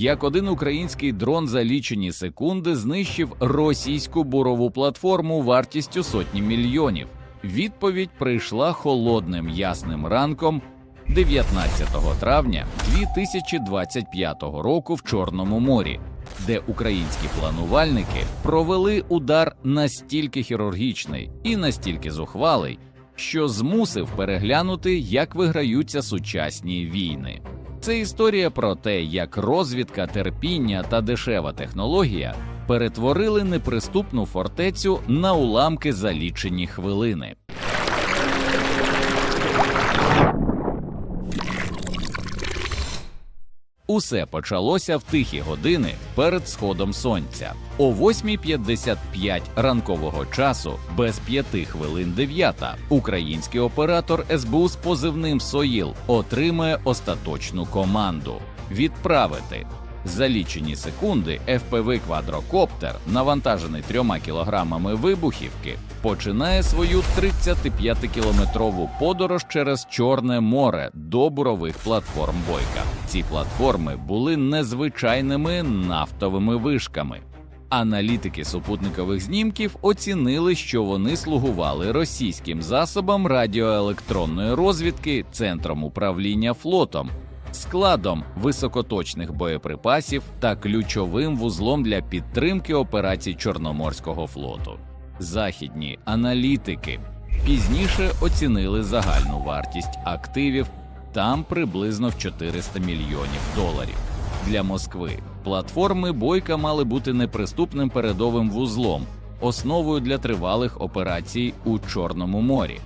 як один український дрон за лічені секунди знищив російську бурову платформу вартістю сотні мільйонів. Відповідь прийшла холодним ясним ранком 19 травня 2025 року в Чорному морі, де українські планувальники провели удар настільки хірургічний і настільки зухвалий, що змусив переглянути, як виграються сучасні війни. Це історія про те, як розвідка, терпіння та дешева технологія перетворили неприступну фортецю на уламки за лічені хвилини. Усе почалося в тихі години перед сходом сонця. О 8.55 ранкового часу, без п'яти хвилин дев'ята, український оператор СБУ з позивним СОїл отримає остаточну команду відправити. За лічені секунди FPV квадрокоптер, навантажений трьома кілограмами вибухівки, починає свою 35-кілометрову подорож через Чорне море до бурових платформ Бойка. Ці платформи були незвичайними нафтовими вишками. Аналітики супутникових знімків оцінили, що вони слугували російським засобам радіоелектронної розвідки, центром управління флотом, складом високоточних боєприпасів та ключовим вузлом для підтримки операцій Чорноморського флоту. Західні аналітики пізніше оцінили загальну вартість активів там приблизно в 400 мільйонів доларів. Для Москви платформи Бойка мали бути неприступним передовим вузлом, основою для тривалих операцій у Чорному морі.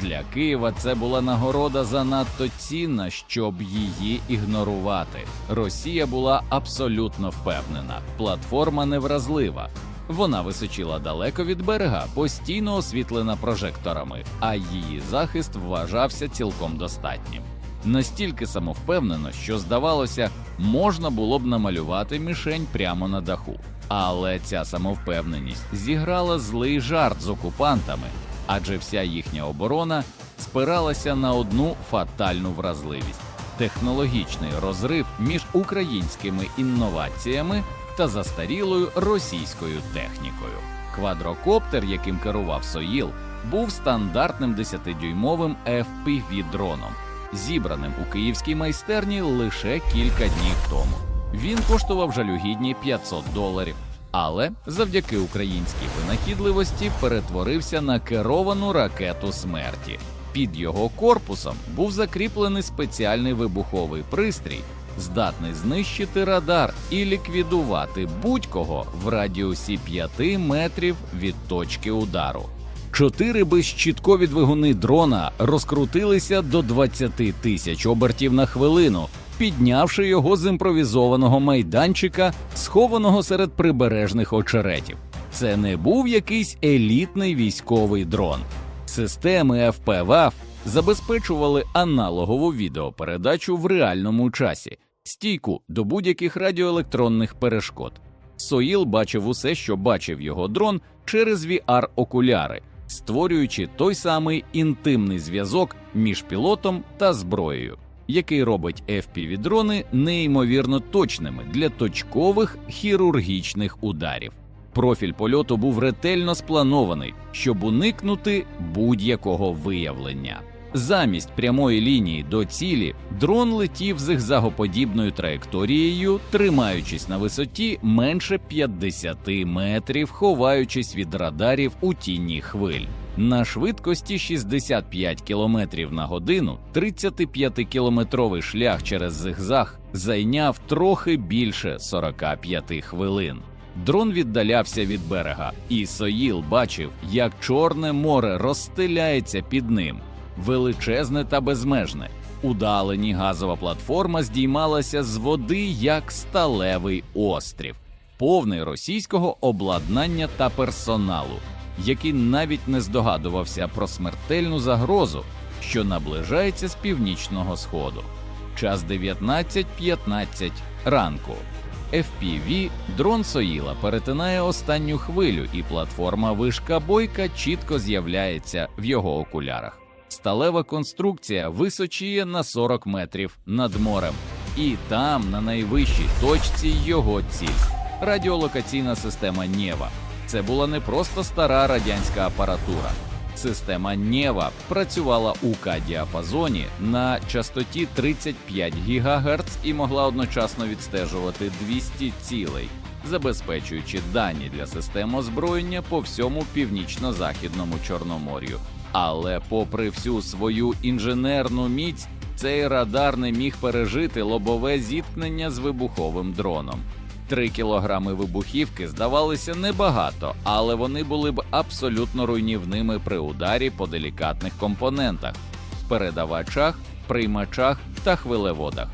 Для Києва це була нагорода занадто цінна, щоб її ігнорувати. Росія була абсолютно впевнена, платформа невразлива. Вона височила далеко від берега, постійно освітлена прожекторами, а її захист вважався цілком достатнім. Настільки самовпевнено, що здавалося, можна було б намалювати мішень прямо на даху. Але ця самовпевненість зіграла злий жарт з окупантами, адже вся їхня оборона спиралася на одну фатальну вразливість технологічний розрив між українськими інноваціями та застарілою російською технікою. Квадрокоптер, яким керував Соїл, був стандартним 10-дюймовим FPV-дроном, зібраним у київській майстерні лише кілька днів тому. Він коштував жалюгідні 500 доларів, але завдяки українській винахідливості перетворився на керовану ракету смерті. Під його корпусом був закріплений спеціальний вибуховий пристрій, здатний знищити радар і ліквідувати будь-кого в радіусі 5 метрів від точки удару. Чотири безщіткові двигуни дрона розкрутилися до 20 тисяч обертів на хвилину, піднявши його з імпровізованого майданчика, схованого серед прибережних очеретів. Це не був якийсь елітний військовий дрон. Системи FPVAF забезпечували аналогову відеопередачу в реальному часі, стійку до будь-яких радіоелектронних перешкод. Соїл бачив усе, що бачив його дрон через VR-окуляри, створюючи той самий інтимний зв'язок між пілотом та зброєю, який робить FPV-дрони неймовірно точними для точкових хірургічних ударів. Профіль польоту був ретельно спланований, щоб уникнути будь-якого виявлення. Замість прямої лінії до цілі дрон летів зигзагоподібною траєкторією, тримаючись на висоті менше 50 метрів, ховаючись від радарів у тіні хвиль. На швидкості 65 км на годину 35-кілометровий шлях через зигзаг зайняв трохи більше 45 хвилин. Дрон віддалявся від берега, і Соїл бачив, як Чорне море розстеляється під ним, величезне та безмежне. Удалені газова платформа здіймалася з води як сталевий острів, повний російського обладнання та персоналу, який навіть не здогадувався про смертельну загрозу, що наближається з північного сходу. Час 19.15 ранку. FPV дрон Соїла перетинає останню хвилю, і платформа вишка бойка чітко з'являється в його окулярах. Сталева конструкція височіє на 40 метрів над морем, І там, на найвищій точці, його ціль радіолокаційна система Нєва. Це була не просто стара радянська апаратура. Система Нєва працювала у К-діапазоні на частоті 35 ГГц і могла одночасно відстежувати 200 цілей, забезпечуючи дані для систем озброєння по всьому північно-західному Чорномор'ю. Але, попри всю свою інженерну міць, цей радар не міг пережити лобове зіткнення з вибуховим дроном. Три кілограми вибухівки здавалися небагато, але вони були б абсолютно руйнівними при ударі по делікатних компонентах передавачах, приймачах та хвилеводах.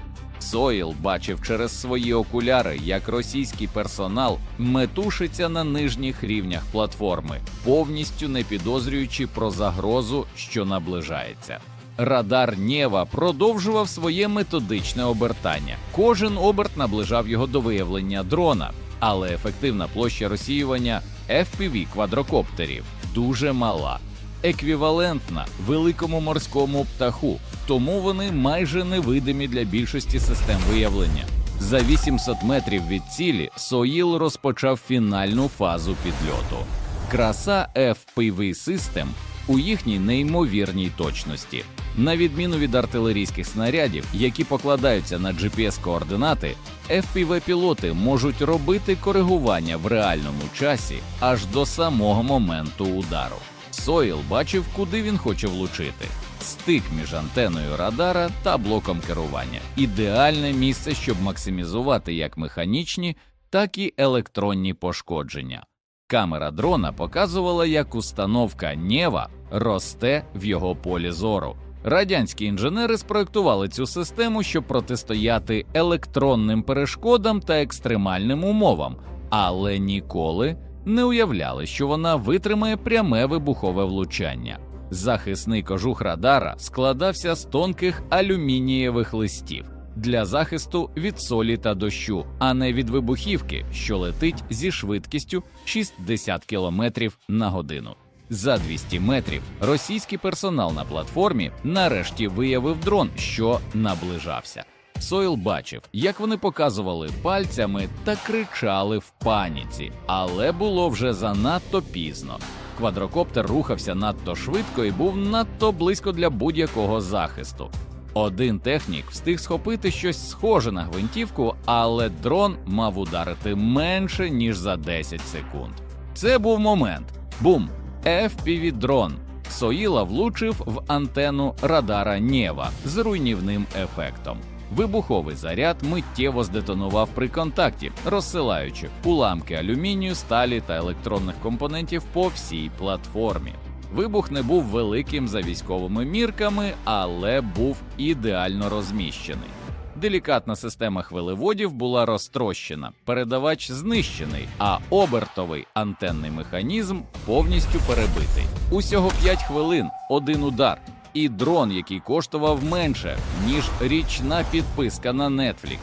Соїл бачив через свої окуляри, як російський персонал метушиться на нижніх рівнях платформи, повністю не підозрюючи про загрозу, що наближається. Радар Нєва продовжував своє методичне обертання. Кожен оберт наближав його до виявлення дрона, але ефективна площа розсіювання FPV квадрокоптерів дуже мала, еквівалентна великому морському птаху, тому вони майже невидимі для більшості систем виявлення. За 800 метрів від цілі Соїл розпочав фінальну фазу підльоту. Краса FPV System у їхній неймовірній точності. На відміну від артилерійських снарядів, які покладаються на GPS-координати, FPV-пілоти можуть робити коригування в реальному часі аж до самого моменту удару. Соїл бачив, куди він хоче влучити. Стик між антеною радара та блоком керування ідеальне місце, щоб максимізувати як механічні, так і електронні пошкодження. Камера дрона показувала, як установка Нєва росте в його полі зору. Радянські інженери спроектували цю систему, щоб протистояти електронним перешкодам та екстремальним умовам, але ніколи не уявляли, що вона витримає пряме вибухове влучання. Захисний кожух радара складався з тонких алюмінієвих листів для захисту від солі та дощу, а не від вибухівки, що летить зі швидкістю 60 км на годину. За 200 метрів російський персонал на платформі нарешті виявив дрон, що наближався. Сойл бачив, як вони показували пальцями та кричали в паніці, але було вже занадто пізно. Квадрокоптер рухався надто швидко і був надто близько для будь-якого захисту. Один технік встиг схопити щось схоже на гвинтівку, але дрон мав ударити менше ніж за 10 секунд. Це був момент. Бум! fpv дрон Соїла влучив в антенну радара Нєва з руйнівним ефектом. Вибуховий заряд миттєво здетонував при контакті, розсилаючи уламки алюмінію, сталі та електронних компонентів по всій платформі. Вибух не був великим за військовими мірками, але був ідеально розміщений. Делікатна система хвилеводів була розтрощена, передавач знищений, а обертовий антенний механізм повністю перебитий. Усього 5 хвилин, один удар, і дрон, який коштував менше ніж річна підписка на Netflix,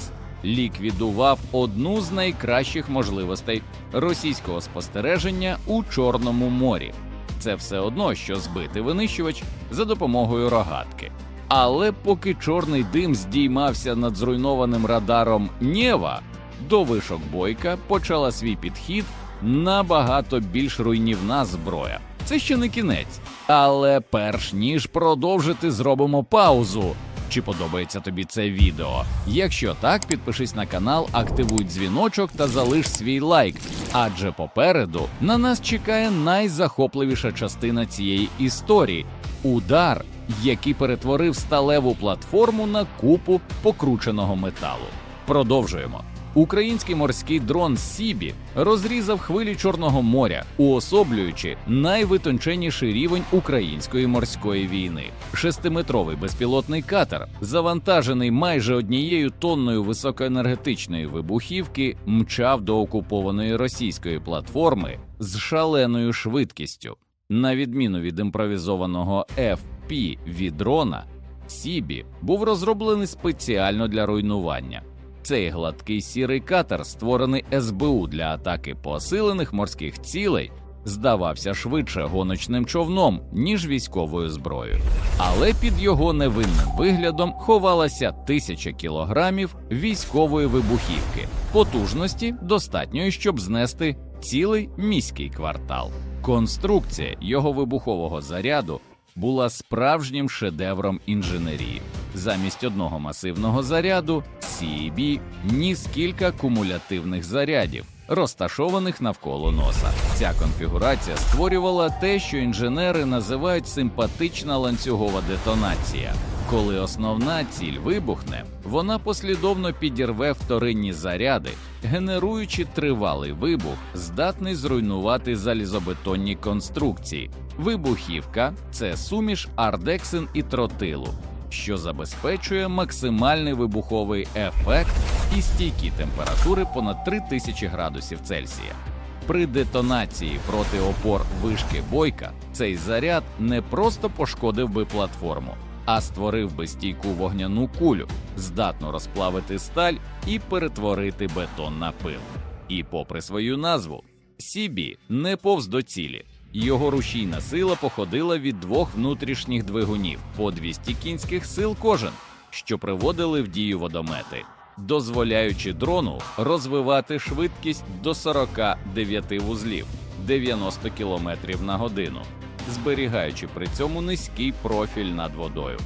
ліквідував одну з найкращих можливостей російського спостереження у Чорному морі. Це все одно, що збити винищувач за допомогою рогатки. Але поки чорний дим здіймався над зруйнованим радаром Нєва, до вишок бойка почала свій підхід набагато більш руйнівна зброя. Це ще не кінець. Але перш ніж продовжити, зробимо паузу. Чи подобається тобі це відео? Якщо так, підпишись на канал, активуй дзвіночок та залиш свій лайк. Адже попереду на нас чекає найзахопливіша частина цієї історії удар, який перетворив сталеву платформу на купу покрученого металу. Продовжуємо. Український морський дрон Сібі розрізав хвилі Чорного моря, уособлюючи найвитонченіший рівень української морської війни. Шестиметровий безпілотний катер, завантажений майже однією тонною високоенергетичної вибухівки, мчав до окупованої російської платформи з шаленою швидкістю. На відміну від імпровізованого FPV дрона, Сібі був розроблений спеціально для руйнування. Цей гладкий сірий катер, створений СБУ для атаки посилених морських цілей, здавався швидше гоночним човном, ніж військовою зброєю. Але під його невинним виглядом ховалася тисяча кілограмів військової вибухівки, потужності достатньої, щоб знести цілий міський квартал. Конструкція його вибухового заряду була справжнім шедевром інженерії. Замість одного масивного заряду CEB ніс кілька кумулятивних зарядів, розташованих навколо носа. Ця конфігурація створювала те, що інженери називають симпатична ланцюгова детонація. Коли основна ціль вибухне, вона послідовно підірве вторинні заряди, генеруючи тривалий вибух, здатний зруйнувати залізобетонні конструкції. Вибухівка це суміш ардексин і тротилу, що забезпечує максимальний вибуховий ефект і стійкі температури понад 3000 градусів Цельсія. При детонації проти опор вишки бойка цей заряд не просто пошкодив би платформу, а створив би стійку вогняну кулю, здатну розплавити сталь і перетворити бетон на пил. І, попри свою назву, Сібі не повз до цілі. Його рушійна сила походила від двох внутрішніх двигунів по 200 кінських сил кожен, що приводили в дію водомети, дозволяючи дрону розвивати швидкість до 49 вузлів 90 км на годину, зберігаючи при цьому низький профіль над водою.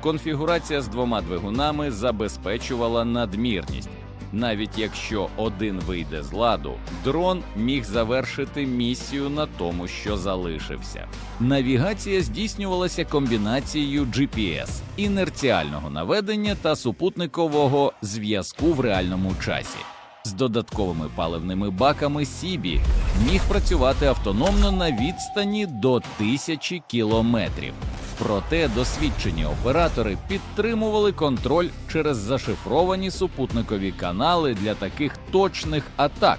Конфігурація з двома двигунами забезпечувала надмірність. Навіть якщо один вийде з ладу, дрон міг завершити місію на тому, що залишився. Навігація здійснювалася комбінацією GPS, інерціального наведення та супутникового зв'язку в реальному часі. З додатковими паливними баками Сібі міг працювати автономно на відстані до тисячі кілометрів. Проте досвідчені оператори підтримували контроль через зашифровані супутникові канали для таких точних атак,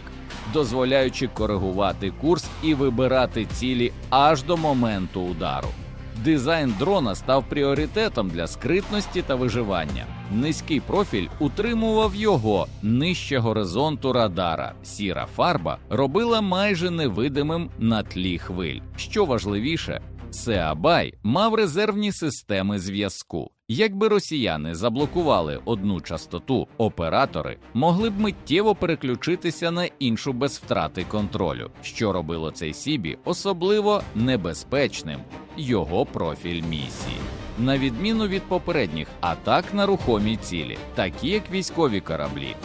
дозволяючи коригувати курс і вибирати цілі аж до моменту удару. Дизайн дрона став пріоритетом для скритності та виживання. Низький профіль утримував його нижче горизонту радара. Сіра фарба робила майже невидимим на тлі хвиль. Що важливіше, Сеабай мав резервні системи зв'язку. Якби росіяни заблокували одну частоту, оператори могли б миттєво переключитися на іншу без втрати контролю, що робило цей Сібі особливо небезпечним його профіль місії. На відміну від попередніх атак на рухомі цілі, такі як військові кораблі,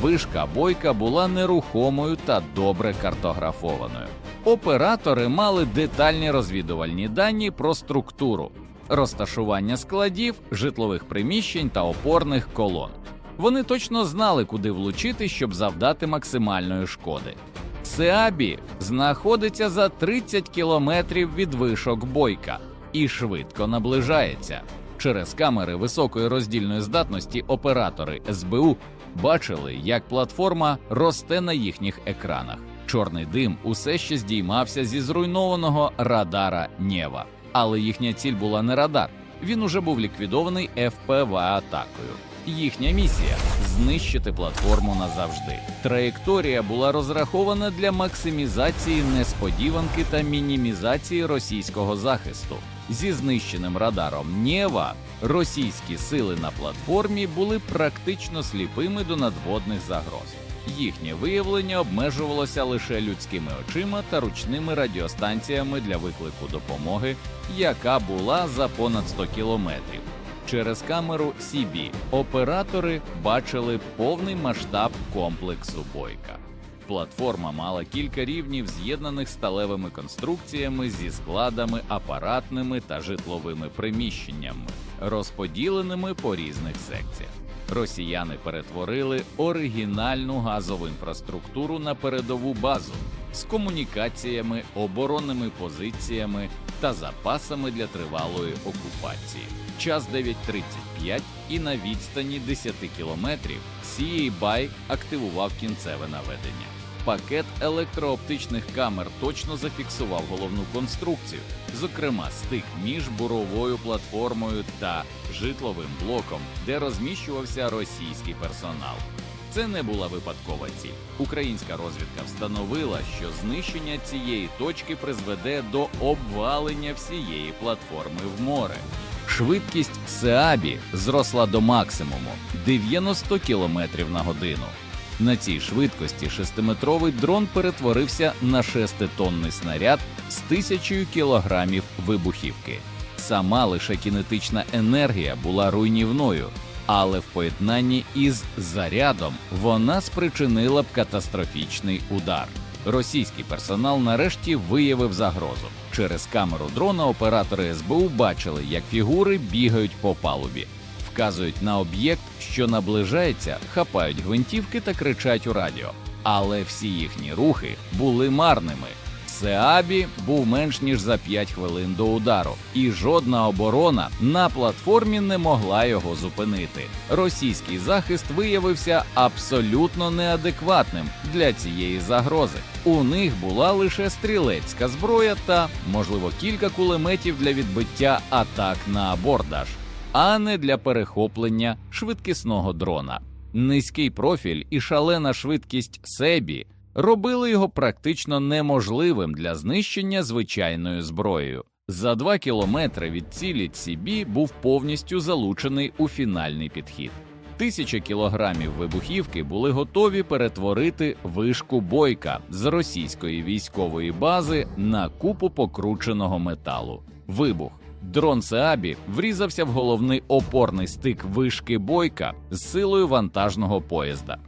вишка бойка була нерухомою та добре картографованою. Оператори мали детальні розвідувальні дані про структуру, розташування складів, житлових приміщень та опорних колон. Вони точно знали, куди влучити, щоб завдати максимальної шкоди. Сеабі знаходиться за 30 кілометрів від вишок бойка і швидко наближається. Через камери високої роздільної здатності оператори СБУ бачили, як платформа росте на їхніх екранах. Чорний дим усе ще здіймався зі зруйнованого радара Нєва. Але їхня ціль була не радар. Він уже був ліквідований ФПВ атакою. Їхня місія знищити платформу назавжди. Траєкторія була розрахована для максимізації несподіванки та мінімізації російського захисту. Зі знищеним радаром Нєва російські сили на платформі були практично сліпими до надводних загроз. Їхнє виявлення обмежувалося лише людськими очима та ручними радіостанціями для виклику допомоги, яка була за понад 100 кілометрів. Через камеру CB оператори бачили повний масштаб комплексу бойка. Платформа мала кілька рівнів, з'єднаних сталевими конструкціями зі складами, апаратними та житловими приміщеннями, розподіленими по різних секціях. Росіяни перетворили оригінальну газову інфраструктуру на передову базу з комунікаціями, оборонними позиціями та запасами для тривалої окупації. Час 9.35 і на відстані 10 кілометрів CA-BY активував кінцеве наведення. Пакет електрооптичних камер точно зафіксував головну конструкцію, зокрема стик між буровою платформою та житловим блоком, де розміщувався російський персонал. Це не була випадкова ціль. Українська розвідка встановила, що знищення цієї точки призведе до обвалення всієї платформи в море. Швидкість Сеабі зросла до максимуму 90 км на годину. На цій швидкості шестиметровий дрон перетворився на шеститонний снаряд з тисячою кілограмів вибухівки. Сама лише кінетична енергія була руйнівною, але в поєднанні із зарядом вона спричинила б катастрофічний удар. Російський персонал нарешті виявив загрозу. Через камеру дрона оператори СБУ бачили, як фігури бігають по палубі, вказують на об'єкт, що наближається, хапають гвинтівки та кричать у радіо. Але всі їхні рухи були марними. Сеабі був менш ніж за 5 хвилин до удару, і жодна оборона на платформі не могла його зупинити. Російський захист виявився абсолютно неадекватним для цієї загрози. У них була лише стрілецька зброя та, можливо, кілька кулеметів для відбиття атак на абордаж, а не для перехоплення швидкісного дрона. Низький профіль і шалена швидкість Себі робили його практично неможливим для знищення звичайною зброєю. За два кілометри від цілі Цібі був повністю залучений у фінальний підхід. Тисяча кілограмів вибухівки були готові перетворити вишку бойка з російської військової бази на купу покрученого металу. Вибух. Дрон Сеабі врізався в головний опорний стик вишки бойка з силою вантажного поїзда.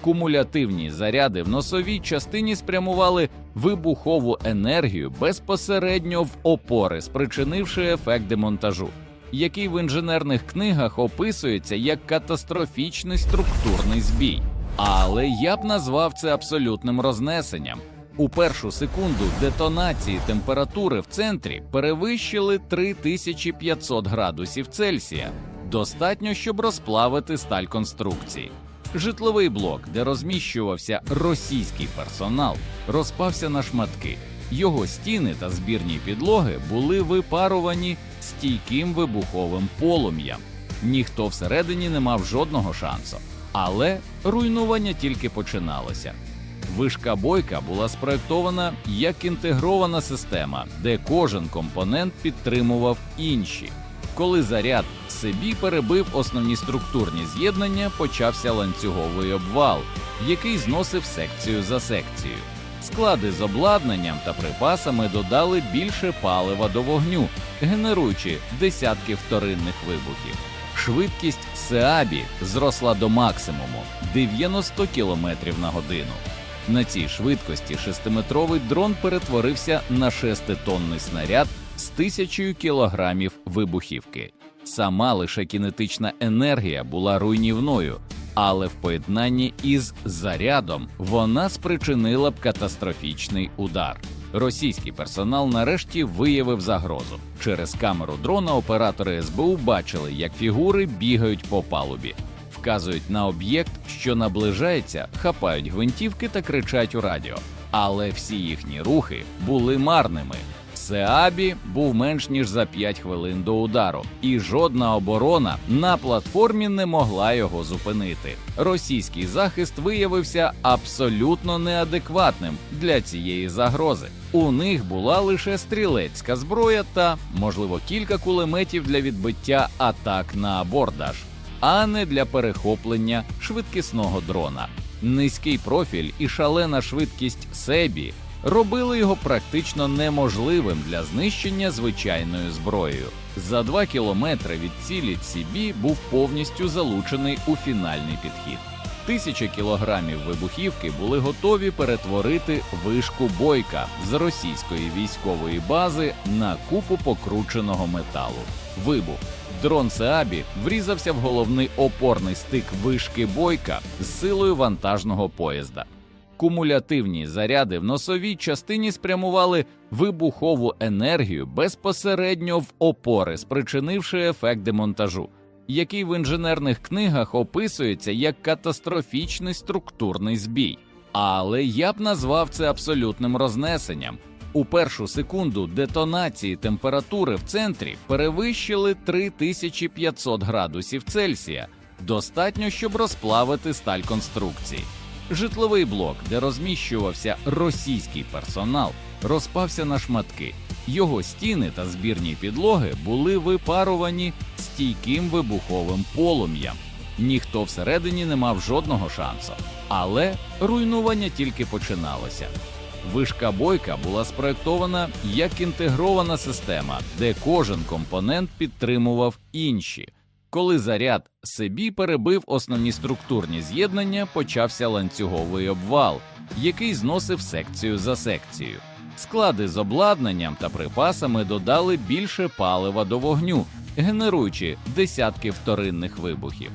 Кумулятивні заряди в носовій частині спрямували вибухову енергію безпосередньо в опори, спричинивши ефект демонтажу, який в інженерних книгах описується як катастрофічний структурний збій. Але я б назвав це абсолютним рознесенням. У першу секунду детонації температури в центрі перевищили 3500 градусів Цельсія. Достатньо, щоб розплавити сталь конструкції. Житловий блок, де розміщувався російський персонал, розпався на шматки. Його стіни та збірні підлоги були випарувані стійким вибуховим полум'ям. Ніхто всередині не мав жодного шансу, але руйнування тільки починалося. Вишка бойка була спроектована як інтегрована система, де кожен компонент підтримував інші. Коли заряд Себі перебив основні структурні з'єднання, почався ланцюговий обвал, який зносив секцію за секцією. Склади з обладнанням та припасами додали більше палива до вогню, генеруючи десятки вторинних вибухів. Швидкість Сеабі зросла до максимуму 90 км на годину. На цій швидкості шестиметровий дрон перетворився на шеститонний снаряд з тисячою кілограмів вибухівки. Сама лише кінетична енергія була руйнівною, але в поєднанні із зарядом вона спричинила б катастрофічний удар. Російський персонал нарешті виявив загрозу. Через камеру дрона оператори СБУ бачили, як фігури бігають по палубі, вказують на об'єкт, що наближається, хапають гвинтівки та кричать у радіо. Але всі їхні рухи були марними. Сеабі був менш ніж за 5 хвилин до удару, і жодна оборона на платформі не могла його зупинити. Російський захист виявився абсолютно неадекватним для цієї загрози. У них була лише стрілецька зброя та, можливо, кілька кулеметів для відбиття атак на абордаж, а не для перехоплення швидкісного дрона. Низький профіль і шалена швидкість Себі робили його практично неможливим для знищення звичайною зброєю. За два кілометри від цілі Цібі був повністю залучений у фінальний підхід. Тисяча кілограмів вибухівки були готові перетворити вишку бойка з російської військової бази на купу покрученого металу. Вибух. Дрон Сеабі врізався в головний опорний стик вишки бойка з силою вантажного поїзда. Кумулятивні заряди в носовій частині спрямували вибухову енергію безпосередньо в опори, спричинивши ефект демонтажу, який в інженерних книгах описується як катастрофічний структурний збій. Але я б назвав це абсолютним рознесенням. У першу секунду детонації температури в центрі перевищили 3500 градусів Цельсія. достатньо, щоб розплавити сталь конструкції. Житловий блок, де розміщувався російський персонал, розпався на шматки. Його стіни та збірні підлоги були випарувані стійким вибуховим полум'ям. Ніхто всередині не мав жодного шансу, але руйнування тільки починалося. Вишка бойка була спроектована як інтегрована система, де кожен компонент підтримував інші. Коли заряд собі перебив основні структурні з'єднання, почався ланцюговий обвал, який зносив секцію за секцією. Склади з обладнанням та припасами додали більше палива до вогню, генеруючи десятки вторинних вибухів.